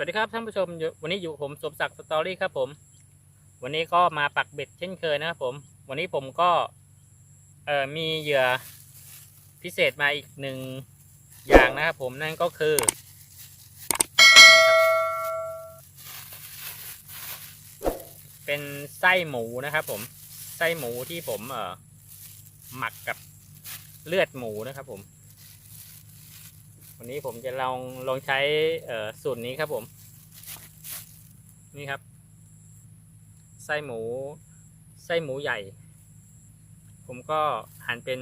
สวัสดีครับท่านผู้ชมวันนี้อยู่ผมสมศักดิ์สตอรี่ครับผม วันนี้ก็มาปักเบ็ดเช่นเคยนะครับผม วันนี้ผมก็เอ่อมีเหยื่อพิเศษมาอีกหนึ่งอย่างนะครับผมนั่นก็คือ เป็นไส้หมูนะครับผมไส้หมูที่ผมเอ่อหมักกับเลือดหมูนะครับผม วันนี้ผมจะลองลองใช้สูตรนี้ครับผม นี่ครับ ไส้หมู ไส้หมูใหญ่ ผมก็หั่นเป็น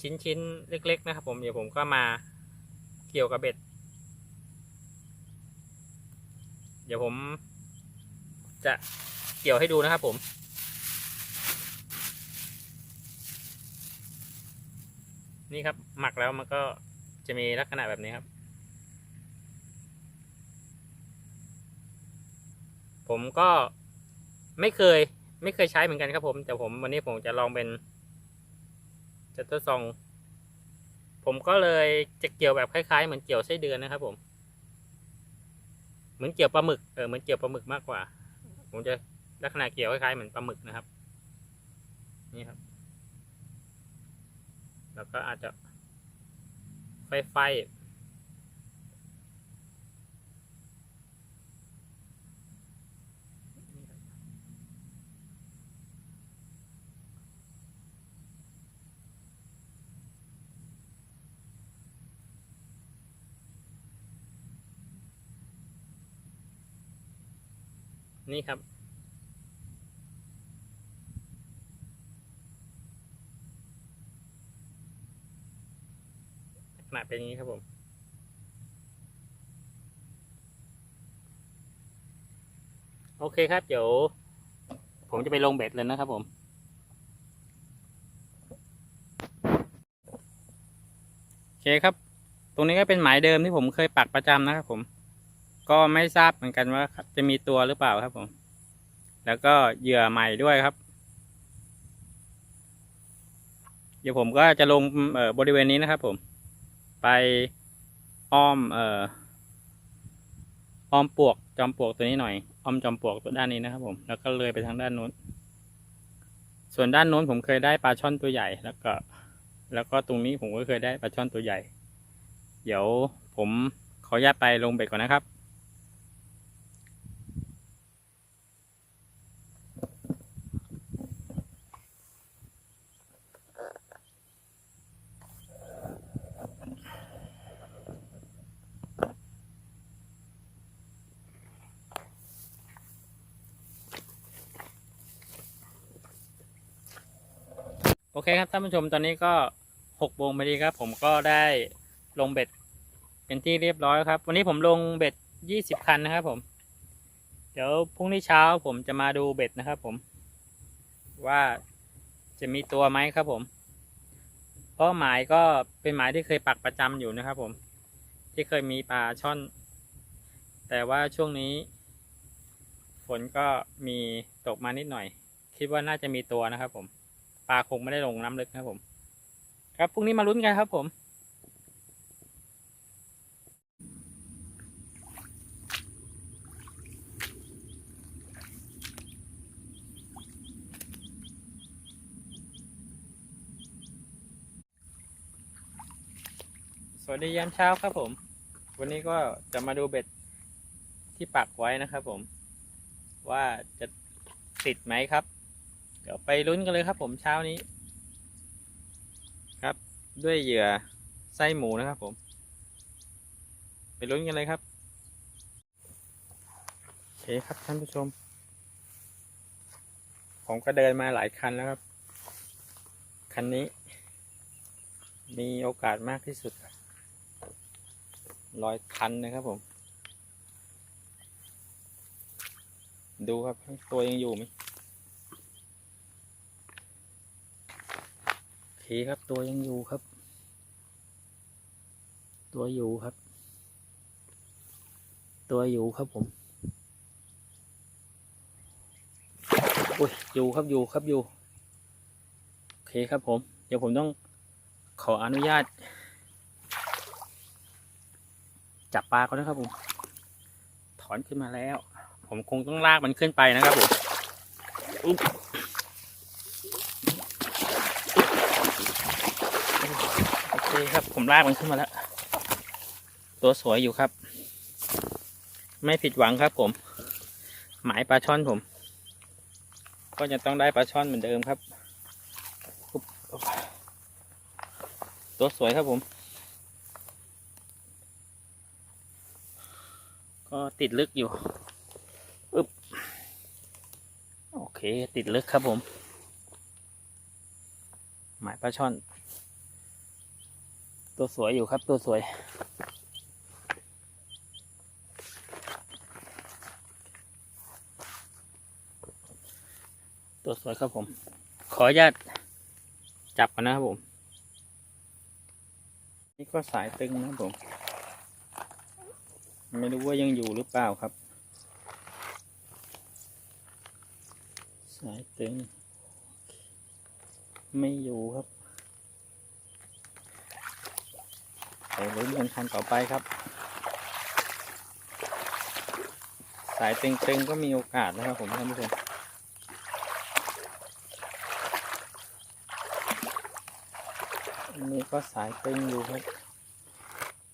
ชิ้นชิ้นๆเล็ก ๆ นะครับผมเดี๋ยวผมก็มาเกี่ยวกับเบ็ด เดี๋ยวผมจะเกี่ยวให้ดูนะครับผมนี่ครับหมักแล้วมันก็ จะมีลักษณะแบบนี้ครับ ผมก็ไม่เคย ไม่เคยใช้เหมือนกันครับผม แต่ผมวันนี้ผมจะลองเป็นจะทดลอง ผมก็เลยจะเกี่ยวแบบคล้ายๆ เหมือนเกี่ยวไส้เดือนนะครับ ผม เหมือนเกี่ยวปลาหมึก เออ เหมือนเกี่ยวปลาหมึกมากกว่า ผมจะลักษณะเกี่ยวคล้ายๆเหมือนปลาหมึกนะครับ นี่ครับ แล้วก็อาจจะ ไฟไฟนี่ครับ ลักษณะ เป็นอย่างนี้ครับผมโอเคครับ เดี๋ยว ผมจะไปลงเบ็ดเลยนะครับผมโอเคครับ ตรงนี้ก็เป็นหมายเดิมที่ผมเคยปักประจำนะครับผม ก็ไม่ทราบเหมือนกันว่าจะมีตัวหรือเปล่าครับผม แล้วก็เหยื่อใหม่ด้วยครับ เดี๋ยวผมก็จะลงบริเวณนี้นะครับผม ไปอ้อมเอ่ออ้อมปลวกจอมปลวกตัวนี้หน่อยอ้อมจอมปลวกตัวด้านนี้นะครับ ผม แล้วก็เลยไปทางด้านนู้น ส่วนด้านนู้นผมเคยได้ปลาช่อนตัวใหญ่แล้วก็ แล้วก็ตรงนี้ผมก็เคยได้ปลาช่อนตัวใหญ่ เดี๋ยวผมขออนุญาตไปลงเบ็ดก่อนนะครับ โอเคครับท่านผู้ชมตอนนี้ก็หกโมงพอดีครับ ผมก็ได้ลงเบ็ดเป็นที่เรียบร้อยครับ วันนี้ผมลงเบ็ดยี่สิบคันนะครับผม เดี๋ยวพรุ่งนี้เช้าผมจะมาดูเบ็ดนะครับ ผม ว่าจะมีตัวไหมครับผม เพราะหมายก็เป็นหมายที่เคยปักประจำอยู่นะครับ ผม ที่เคยมีปลาช่อน แต่ว่าช่วงนี้ฝนก็มีตกมานิดหน่อย คิดว่าน่าจะมีตัวนะครับผม ปลาคงไม่ได้ลงน้ำลึกนะครับผม ครับพรุ่งนี้มาลุ้นกันครับผมสวัสดียามเช้าครับผม วันนี้ก็จะมาดูเบ็ดที่ปักไว้นะครับผม ว่าจะติดไหมครับ เดี๋ยวไปลุ้นกันเลยครับ ผมเช้านี้ ครับด้วยเหยื่อไส้หมูนะครับ ผม ไปลุ้นกันเลยครับโอเคครับท่านผู้ชม ผมก็เดินมาหลายคันแล้วครับ คันนี้ มีโอกาสมากที่สุดครับร้อยคันนะครับผม ดูครับตัวยังอยู่ไหม โอเคครับตัวยังอยู่ครับ ตัวอยู่ครับ ตัวอยู่ครับผมโอ้ยอยู่ครับอยู่ครับอยู่โอเคครับผม เดี๋ยวผมต้องขออนุญาต จับปลาก่อนนะครับผม ถอนขึ้นมาแล้ว ผมคงต้องลากมันขึ้นไปนะครับผมอุ๊บโอเคครับ ผมลากมันขึ้นมาแล้ว ตัวสวยอยู่ครับ ไม่ผิดหวังครับผม หมายปลาช่อนผม ก็จะต้องได้ปลาช่อนเหมือนเดิมครับ ตัวสวยครับผม ก็ติดลึกอยู่อึบโอเค ติดลึกครับผม หมายปลาช่อน ตัวสวยอยู่ครับตัวสวย ตัวสวยครับผม ขออนุญาตจับกันนะครับผม นี่ก็สายตึงนะครับผม ไม่รู้ว่ายังอยู่หรือเปล่าครับ สายตึง ไม่อยู่ครับไป ลุ้นกันคันต่อไปครับ สายตึงๆก็มีโอกาสนะครับผมท่านผู้ชมอันนี้ก็สายตึงอยู่ครับ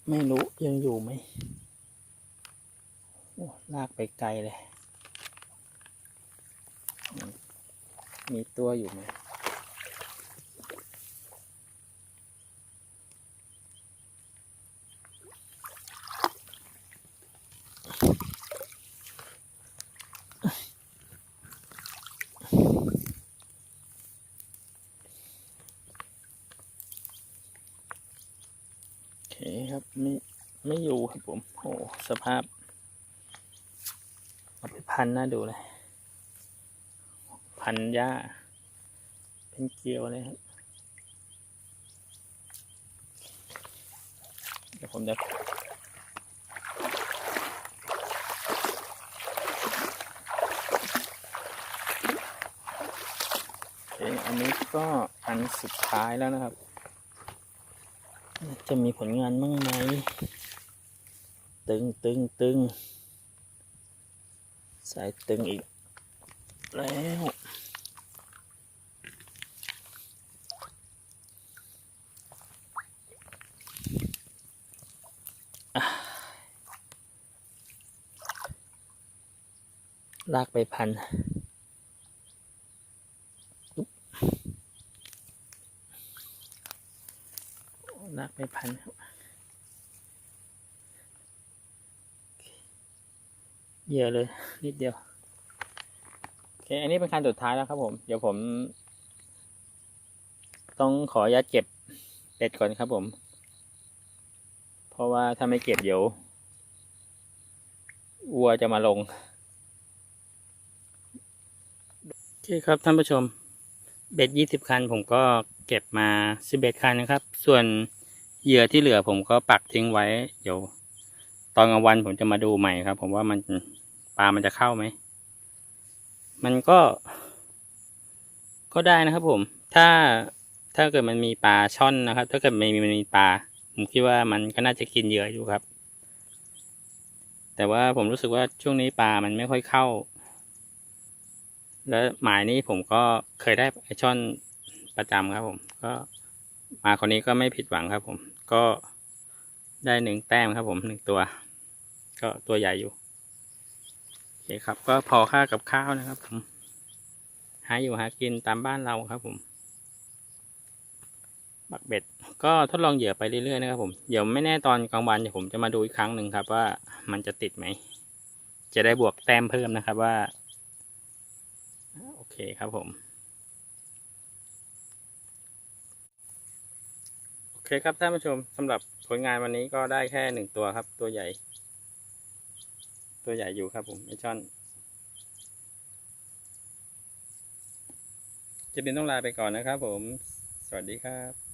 ไม่รู้ยังอยู่ไหมโอ้ลากไปไกลเลย มีตัวอยู่ไหม ครับ ไม่ไม่อยู่ครับผม โอ้สภาพ เอาไปพันน่าดูเลย พันหญ้า เป็นเกลียวเลยครับเดี๋ยวผมจะอันนี้ก็อันสุดท้ายแล้วนะครับ จะมีผลงานบ้างไหม ตึงตึงตึง สายตึงอีก แล้วลากไปพันอุ๊บ ลากไปพันครับเยื่อเลย นิดเดียวโอเคอันนี้เป็นคันสุดท้ายแล้วครับผม เดี๋ยวผม ต้องขออนุญาเก็บเป็ดก่อนครับผม เพราะว่าถ้าไม่เก็บเดี๋ยววัวจะมาลง โอเคครับท่านผู้ชม เบ็ดยี่สิบคันผมก็เก็บมาสิบเอ็ดคันนะครับ ส่วน เหยื่อที่เหลือผมก็ปักทิ้งไว้ เดี๋ยว ตอนกลางวันผมจะมาดูใหม่ครับ ผมว่ามันปลามันจะเข้าไหม มันก็ ก็ได้นะครับผม ถ้าถ้าเกิดมันมีปลาช่อนนะครับ ถ้าเกิดไม่มีมันมีปลา ผมคิดว่ามันก็น่าจะกินเหยื่ออยู่ครับ แต่ว่าผมรู้สึกว่าช่วงนี้ปลามันไม่ค่อยเข้า แล้วหมายนี้ผมก็เคยได้ไอช่อนประจำครับผม ก็มาคนนี้ก็ไม่ผิดหวังครับผม ก็ได้หนึ่งแต้มครับผมหนึ่งตัว ก็ตัวใหญ่อยู่โอเคครับ ก็พอค่ากับข้าวนะครับผมหาอยู่หากินตามบ้านเราครับผมบักเบ็ด ก็ทดลองเหยื่อไปเรื่อยๆนะครับผมเดี๋ยวไม่แน่ตอนกลางวันเดี๋ยวผมจะมาดูอีกครั้งหนึ่งครับ ว่ามันจะติดไหม จะได้บวกแต้มเพิ่มนะครับว่า โอเคครับผม โอ เคครับท่านผู้ชมสำหรับผลงานวันนี้ก็ได้แค่หนึ่งตัวครับ ตัวใหญ่ ตัวใหญ่อยู่ครับผมไอช่อน จะเป็นต้องลาไปก่อนนะครับผม สวัสดีครับ